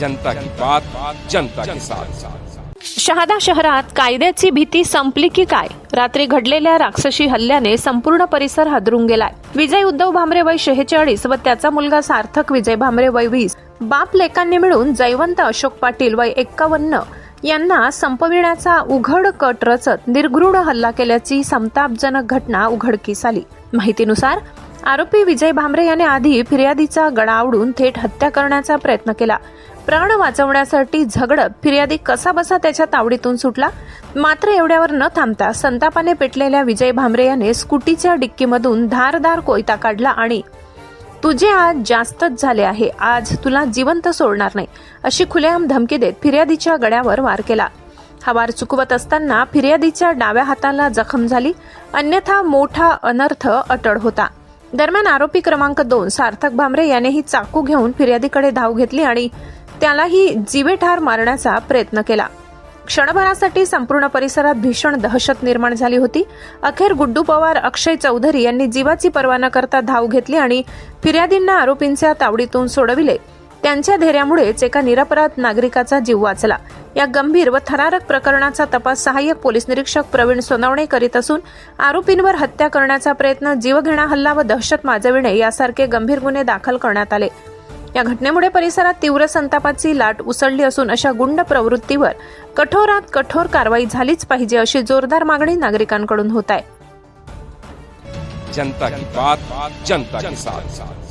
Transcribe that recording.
जनता की बात जनता के साथ। शहादा शहरात कायद्याची भीती संपली की काय? रात्री घडलेल्या राक्षसी हल्ल्याने संपूर्ण परिसर हादरून गेलाय. विजय उद्धव भामरे वय शेहेचाळीस व त्याचा मुलगा सार्थक विजय भामरे वय वीस. बाप लेकांनी मिळून जयवंत अशोक पाटील वय एक्कावन्न. यांना संपविण्याचा उघड कट रचत निर्घृण हल्ला केल्याची संतापजनक घटना उघडकीस आली. माहितीनुसार आरोपी विजय भांबरे याने आधी फिर्यादीचा गळा आवडून थेट हत्या करण्याचा प्रयत्न केला. प्राण वाचवण्यासाठी झगडत फिर्यादी कसा बसा त्याच्या तावडीतून सुटला? मात्र एवढ्यावर न थांबता संतापाने पेटलेल्या विजय भांबरे याने स्कूटीच्या डिक्कीमधून धारदार कोयता काढला आणि तुझे आज जास्तच झाले आहे. आज तुला जिवंत सोडणार नाही. अशी खुलेआम धमकी देत फिर्यादीच्या गड्यावर वार केला. हा वार चुकवत असताना फिर्यादीच्या डाव्या हाताला जखम झाली. अन्यथा मोठा अनर्थ अटळ होता. दरम्यान आरोपी क्रमांक दोन सार्थक भामरे यानेही चाकू घेऊन फिर्यादीकडे धाव घेतली आणि त्यालाही जीवेठार मारण्याचा प्रयत्न केला. क्षणभरासाठी संपूर्ण परिसरात भीषण दहशत निर्माण झाली होती. अखेर गुड्डू पवार अक्षय चौधरी यांनी जीवाची पर्वा न करता धाव घेतली आणि फिर्यादींना आरोपींच्या तावडीतून सोडविले. त्यांच्या धैर्यामुळेच एका निरपराध नागरिकाचा जीव वाचला. या गंभीर व थरारक प्रकरणाचा तपास सहाय्यक पोलीस निरीक्षक प्रवीण सोनवणे करीत असून आरोपींवर हत्या करण्याचा प्रयत्न जीवघेणा हल्ला व दहशत माजविणे यासारखे गंभीर गुन्हे दाखल करण्यात आले. या घटनेमुळे परिसरात तीव्र संतापाची लाट उसळली असून अशा गुंड प्रवृत्तीवर कठोरात कठोर कारवाई झालीच पाहिजे अशी जोरदार मागणी नागरिकांकडून होत आहे. जनता की बात जनता के साथ.